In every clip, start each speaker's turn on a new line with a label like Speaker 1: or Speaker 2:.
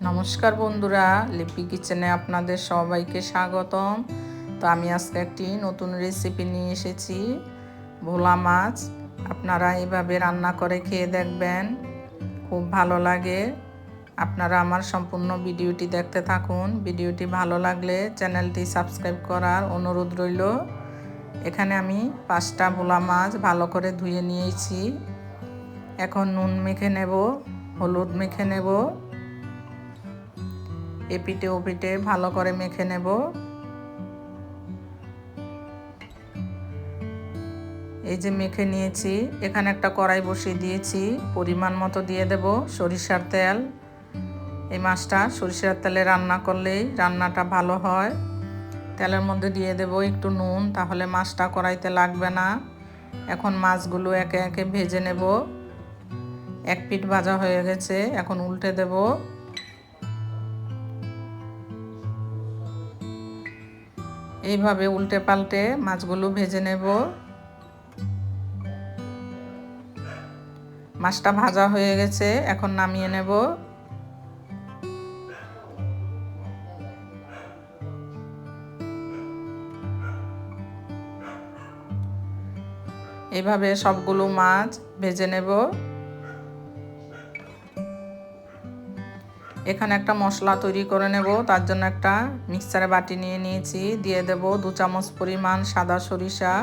Speaker 1: নমস্কার বন্ধুরা, লিপি কিচেনে আপনাদের সবাইকে স্বাগতম। তো আমি আজকে একটি নতুন রেসিপি নিয়ে এসেছি, ভোলা মাছ। আপনারা এইভাবে রান্না করে খেয়ে দেখবেন, খুব ভালো লাগে। আপনারা আমার সম্পূর্ণ ভিডিওটি দেখতে থাকুন। ভিডিওটি ভালো লাগলে চ্যানেলটি সাবস্ক্রাইব করার অনুরোধ রইল। এখানে আমি পাঁচটা ভোলা মাছ ভালো করে ধুয়ে নিয়েছি। এখন নুন মেখে নেব, হলুদ মেখে নেব। এপিটে ওপিটে ভালো করে মেখে নেব। এই যে মেখে নিয়েছি, এখানে একটা কড়াই বসিয়ে দিয়েছি, পরিমাণ মতো দিয়ে দেব সরিষার তেল। এই মাছটা সরিষার তেলে রান্না করলেই রান্নাটা ভালো হয়। তেলের মধ্যে দিয়ে দেব একটু নুন, তাহলে মাছটা কড়াইতে লাগবে না। এখন মাছগুলো একে একে ভেজে নেব। এক পিঠ ভাজা হয়ে গেছে, এখন উল্টে দেব। এইভাবে উল্টে পাল্টে মাছগুলো ভেজে নেব। মাছটা ভাজা হয়ে গেছে, এখন নামিয়ে নেব। এইভাবে সবগুলো মাছ ভেজে নেব। এখানে একটা মশলা তৈরি করে নেব। তার জন্য একটা মিক্সারে বাটি নিয়ে নিয়েছি। দিয়ে দেব দু চামচ পরিমাণ সাদা সরিষা,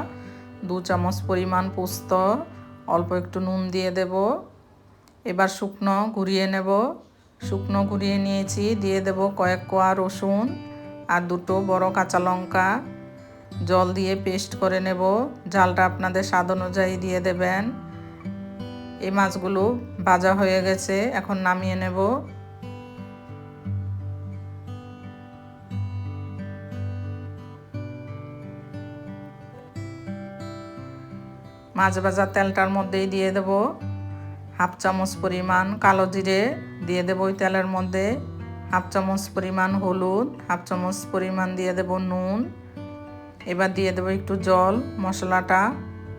Speaker 1: দু চামচ পরিমাণ পোস্ত, অল্প একটু নুন দিয়ে দেব। এবার শুকনো ঘুরিয়ে নেব। শুকনো ঘুরিয়ে নিয়েছি। দিয়ে দেব কয়েক কোয়া রসুন আর দুটো বড় কাঁচা লঙ্কা। জল দিয়ে পেস্ট করে নেব। জালটা আপনাদের স্বাদ অনুযায়ী দিয়ে দেবেন। এই মাছগুলো ভাজা হয়ে গেছে। এখন নামিয়ে নেব। মাছ ভাজা তেলটার মধ্যেই দিয়ে দেব হাফ চামচ পরিমাণ কালো জিরে, দিয়ে দেব ওই তেলের মধ্যে হাফ চামচ পরিমাণ হলুদ, হাফ চামচ পরিমাণ দিয়ে দেব নুন। এবার দিয়ে দেবো একটু জল, মশলাটা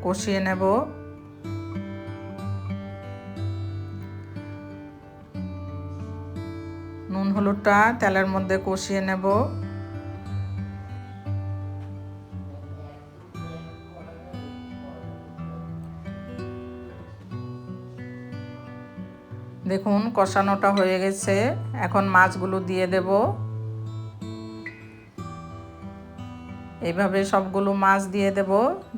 Speaker 1: কষিয়ে নেব। নুন, হলুদটা তেলের মধ্যে কষিয়ে নেব। দেখুন, কষানোটা হয়ে গেছে। এখন মাছগুলো দিয়ে দেব। এইভাবে সবগুলো মাছ দিয়ে দেব।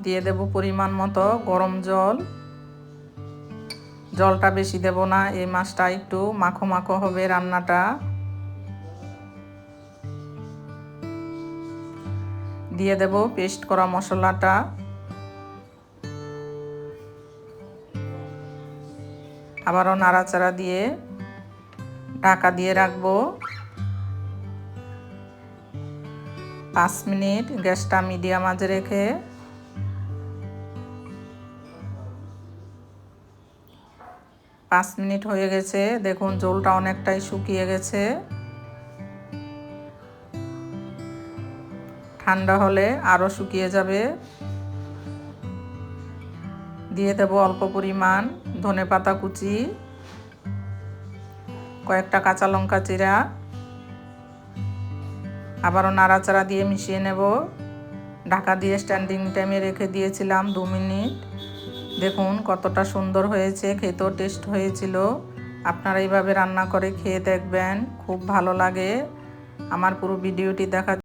Speaker 1: দিয়ে দেব পরিমাণ মতো গরম জল। জলটা বেশি দেব না, এই মাছটা একটু মাখো মাখো হবে রান্নাটা। দিয়ে দেব পেস্ট করা মশলাটা। আবারও নাড়াচাড়া দিয়ে ঢাকা দিয়ে রাখব। পাঁচ মিনিট গ্যাসটা মিডিয়াম আজে রেখে পাঁচ মিনিট হয়ে গেছে। দেখুন, জলটা অনেকটাই শুকিয়ে গেছে। ঠান্ডা হলে আরও শুকিয়ে যাবে। দিয়ে দেব অল্প পরিমাণ। ধনে পাতা কুচি, কয়েকটা কাঁচা লঙ্কা চিরা, আবারও নাড়াচাড়া দিয়ে মিশিয়ে নেব। ঢাকা দিয়ে স্ট্যান্ডিং টাইমে রেখে দিয়েছিলাম দু মিনিট। দেখুন কতটা সুন্দর হয়েছে, খেতেও টেস্ট হয়েছিল। আপনারা এইভাবে রান্না করে খেয়ে দেখবেন, খুব ভালো লাগে। আমার পুরো ভিডিওটি দেখা